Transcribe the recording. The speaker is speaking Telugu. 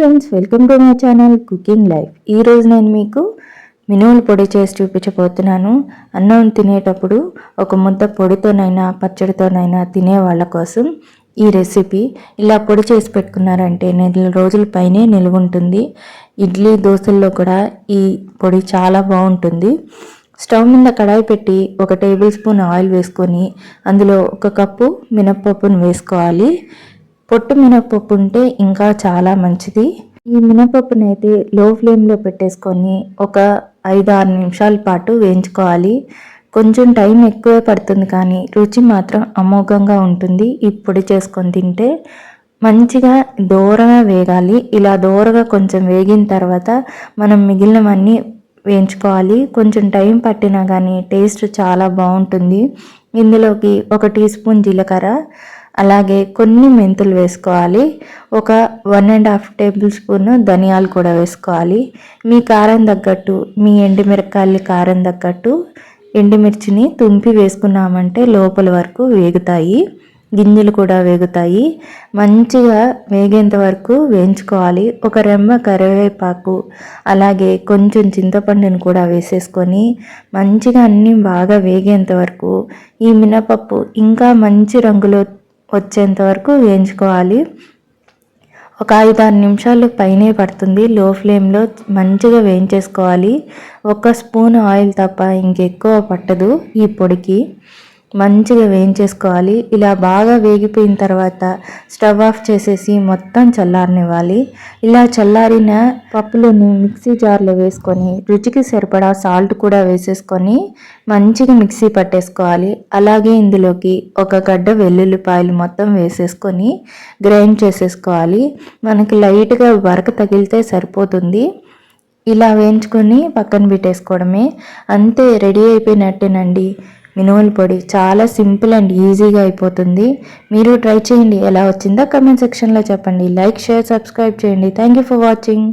Friends welcome to my channel cooking life ఈరోజు నేను మీకు మినుములు పొడి చేసి చూపించబోతున్నాను. అన్నం తినేటప్పుడు ఒక ముద్ద పొడితోనైనా పచ్చడితోనైనా తినే వాళ్ళ కోసం ఈ రెసిపీ ఇలా పొడి చేసి పెట్టుకున్నారంటే నెల రోజుల పైనే నిలువుంటుంది. ఇడ్లీ దోశల్లో కూడా ఈ పొడి చాలా బాగుంటుంది. స్టవ్ మీద కడాయి పెట్టి ఒక టేబుల్ స్పూన్ ఆయిల్ వేసుకొని అందులో ఒక కప్పు మినప్పప్పును వేసుకోవాలి. పొట్టు మినపప్పు ఉంటే ఇంకా చాలా మంచిది. ఈ మినపప్పుని అయితే లో ఫ్లేమ్లో పెట్టేసుకొని ఒక ఐదు ఆరు నిమిషాల పాటు వేయించుకోవాలి. కొంచెం టైం ఎక్కువే పడుతుంది కానీ రుచి మాత్రం అమోఘంగా ఉంటుంది. ఇప్పుడు చేసుకొని తింటే మంచిగా దూరగా వేగాలి. ఇలా దూరగా కొంచెం వేగిన తర్వాత మనం మిగిలినవన్నీ వేయించుకోవాలి. కొంచెం టైం పట్టినా కానీ టేస్ట్ చాలా బాగుంటుంది. ఇందులోకి ఒక టీ స్పూన్ జీలకర్ర అలాగే కొన్ని మెంతులు వేసుకోవాలి. ఒక one and half table spoon ధనియాలు కూడా వేసుకోవాలి. మీ కారం తగ్గట్టు మీ ఎండుమిరకాయలు కారం తగ్గట్టు ఎండుమిర్చిని తుంపి వేసుకున్నామంటే లోపల వరకు వేగుతాయి. గింజలు కూడా వేగుతాయి. మంచిగా వేగేంత వరకు వేయించుకోవాలి. ఒక రెమ్మ కరివేపాకు అలాగే కొంచెం చింతపండుని కూడా వేసేసుకొని మంచిగా అన్నీ బాగా వేగేంత వరకు ఈ మినపప్పు ఇంకా మంచి రంగులో వచ్చేంత వరకు వేయించుకోవాలి. ఒక ఐదు ఆరు నిమిషాలు పైనే పడుతుంది. లో ఫ్లేమ్లో మంచిగా వేయించేసుకోవాలి. ఒక స్పూన్ ఆయిల్ తప్ప ఇంకెక్కువ పట్టదు ఈ పొడికి. మంచిగా వేయించేసుకోవాలి. ఇలా బాగా వేగిపోయిన తర్వాత స్టవ్ ఆఫ్ చేసేసి మొత్తం చల్లారనివ్వాలి. ఇలా చల్లారిన పప్పులను మిక్సీ జార్లో వేసుకొని రుచికి సరిపడా సాల్ట్ కూడా వేసేసుకొని మంచిగా మిక్సీ పట్టేసుకోవాలి. అలాగే ఇందులోకి ఒక గడ్డ వెల్లుల్లిపాయలు మొత్తం వేసేసుకొని గ్రైండ్ చేసేసుకోవాలి. మనకి లైట్గా వరకు తగిలితే సరిపోతుంది. ఇలా వేయించుకొని పక్కన పెట్టేసుకోవడమే. అంతే రెడీ అయిపోయినట్టేనండి. మినుముల పొడి చాలా సింపుల్ అండ్ ఈజీగా అయిపోతుంది. మీరు ట్రై చేయండి. ఎలా వచ్చిందో కమెంట్ సెక్షన్లో చెప్పండి. లైక్ షేర్ సబ్స్క్రైబ్ చేయండి. Thank you for watching